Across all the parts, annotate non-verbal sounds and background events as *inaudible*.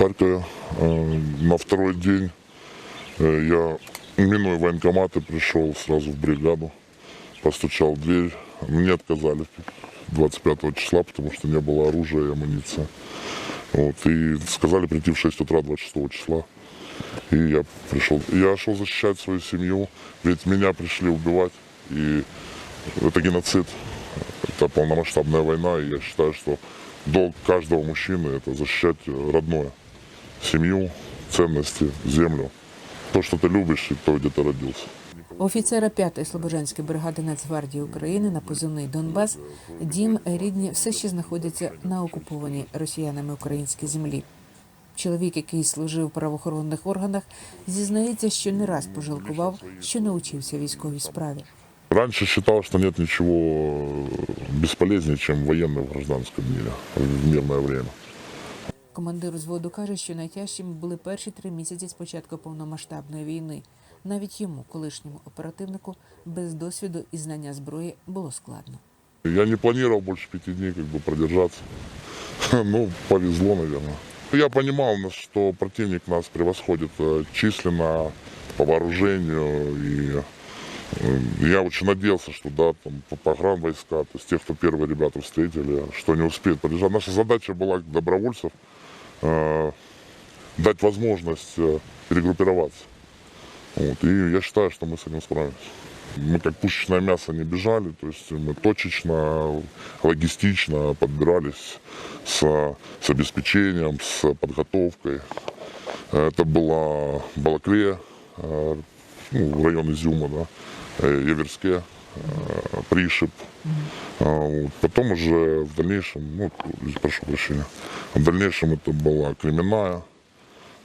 Харькове. Э, На второй день э, я, минуя военкоматы, пришел сразу в бригаду, постучал в дверь. Мне отказали 25 числа, потому что не было оружия и амуниции. Вот, и сказали прийти в 6 утра 26 числа. И я пришел. Я шел защищать свою семью, ведь меня пришли убивать. И это геноцид, это полномасштабная война. И я считаю, что долг каждого мужчины это защищать родное, семью, ценности, землю. То, что ты любишь, и то, где ты родился. У офіцера 5-ї Слобожанської бригади Нацгвардії України на позивний Донбас дім рідні все ще знаходяться на окупованій росіянами українській землі. Чоловік, який служив в правоохоронних органах, зізнається, що не раз пожалкував, що навчився військовій справі. Раньше считал, что нет ничего бесполезнее, чем военный в гражданском мире, в мирное время. Командир взводу каже, що найтяжчими були перші три місяці з початку повномасштабної війни. Навіть йому, колишньому оперативнику, без досвіду і знання зброї було складно. Я не планировал больше пяти дней как бы продержаться. *laughs* Ну, повезло, наверное. Я понимал, на- что противник нас превосходит э, численно, по вооружению. И э, я очень надеялся, что да, там по- погранвойска, то есть тех, кто первые ребята встретили, что они успеют продержаться. Наша задача была добровольцев э, дать возможность э, перегруппироваться. Вот, и я считаю, что мы с этим справимся. Мы как пушечное мясо не бежали, то есть мы точечно, логистично подбирались с, с обеспечением, с подготовкой. Это была Балаклея, э, ну, район Изюма, да, э, Еверске, э, Пришип. А, вот. Потом уже в дальнейшем, ну, прошу прощения, в дальнейшем это была Кременная,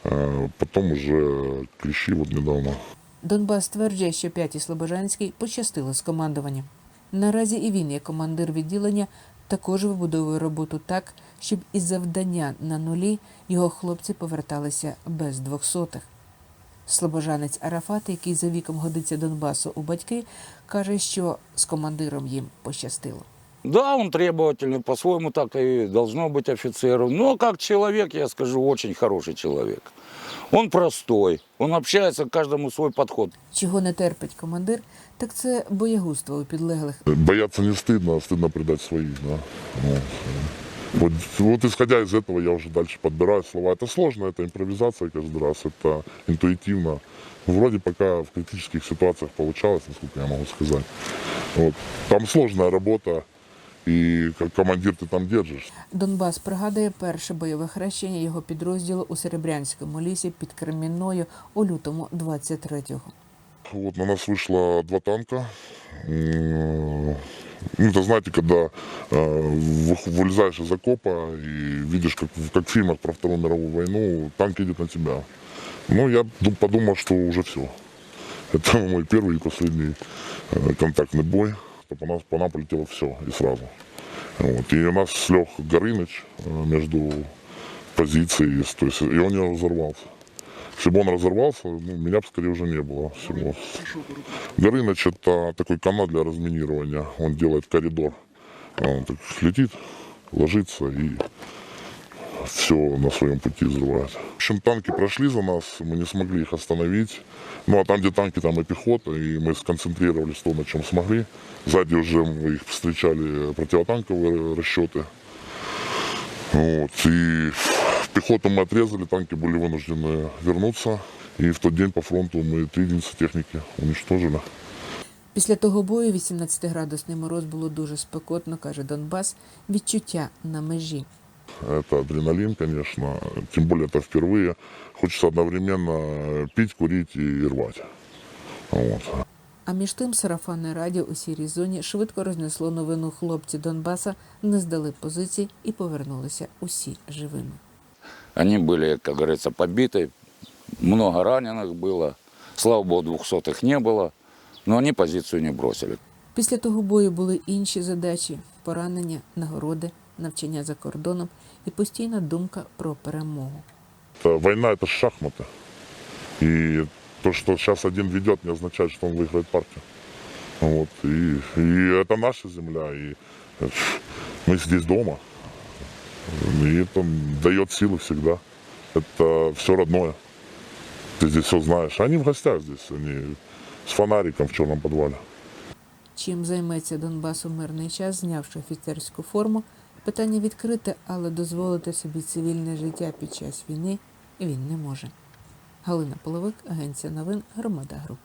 э, потом уже Клещи вот недавно. Донбас стверджує, що 5-й Слобожанський пощастило з командуванням. Наразі і він, як командир відділення, також вибудовує роботу так, щоб із завдання на нулі його хлопці поверталися без двохсотих. Слобожанець Арафат, який за віком годиться Донбасу у батьки, каже, що з командиром їм пощастило. Да, он требовательный, по-своему так и должно быть офицером. Но как человек, я скажу, очень хороший человек. Он простой, он общается к каждому свой подход. Чого не терпить командир, так це боягузтво у підлеглих. Бояться не стыдно, а стыдно предать своих. Да? Вот. Вот, вот исходя из этого я уже дальше подбираю слова. Это сложно, это импровизация каждый раз, это интуитивно. Вроде пока в критических ситуациях получалось, насколько я могу сказать. Вот. Там сложная работа, и как командир ты там держишь. Донбас пригадує перше бойове хрещення його підрозділу у Серебрянському лісі під Кремінною у лютому 23-го. Вот на нас вышло два танка. Ну, это знаете, когда э, вы- вылезаешь из окопа и видишь, как, как в фильмах про Вторую мировую войну, танк едет на тебя. Ну, я ду- подумал, что уже все. Это *laughs* мой первый и последний э, контактный бой. По нас, по нам полетело все и сразу. Вот. И у нас слег Горыныч э, между позицией, то есть, и он не разорвался. Если бы он разорвался, ну, меня бы скорее уже не было всего. Горыныч это такой канал для разминирования. Он делает коридор. Он так летит, ложится и все на своем пути взрывает. В общем, танки прошли за нас, мы не смогли их остановить. Ну а там, где танки, там и пехота, и мы сконцентрировались то, на чем смогли. Сзади уже их встречали противотанковые расчеты. Вот. И пехоту мы отрезали, танки были вынуждены вернуться. И в тот день по фронту мы три единицы техники уничтожили. Після того бою 18-градусний мороз було дуже спекотно, каже Донбас, відчуття на межі. Это адреналин, конечно. Тем более это впервые. Хочется одновременно пить, курить и рвать. Вот. А між тим сарафанне радіо у сірій зоні швидко рознесло новину хлопці Донбаса, не здали позиції і повернулися усі живими. Они были, как говорится, побиты, много раненых было. Слава богу, двухсотых не было, но они позицию не бросили. Після того бою були інші задачі: поранення, нагороди, навчання за кордоном і постійна думка про перемогу. Это- война это ж шахматы. И то, что сейчас один ведет, не означает, что он выиграет партию. Вот. И, и это наша земля. И э, мы здесь дома. И это дает силы всегда. это все родное. Ты здесь все знаешь. Они в гостях здесь, они с фонариком в черном подвале. Чим займеться Донбас у мирний час, знявши офіцерську форму, питання відкрите, але дозволити собі цивільне життя під час війни він не може. Галина Половик, Агенція новин, Громада Груп.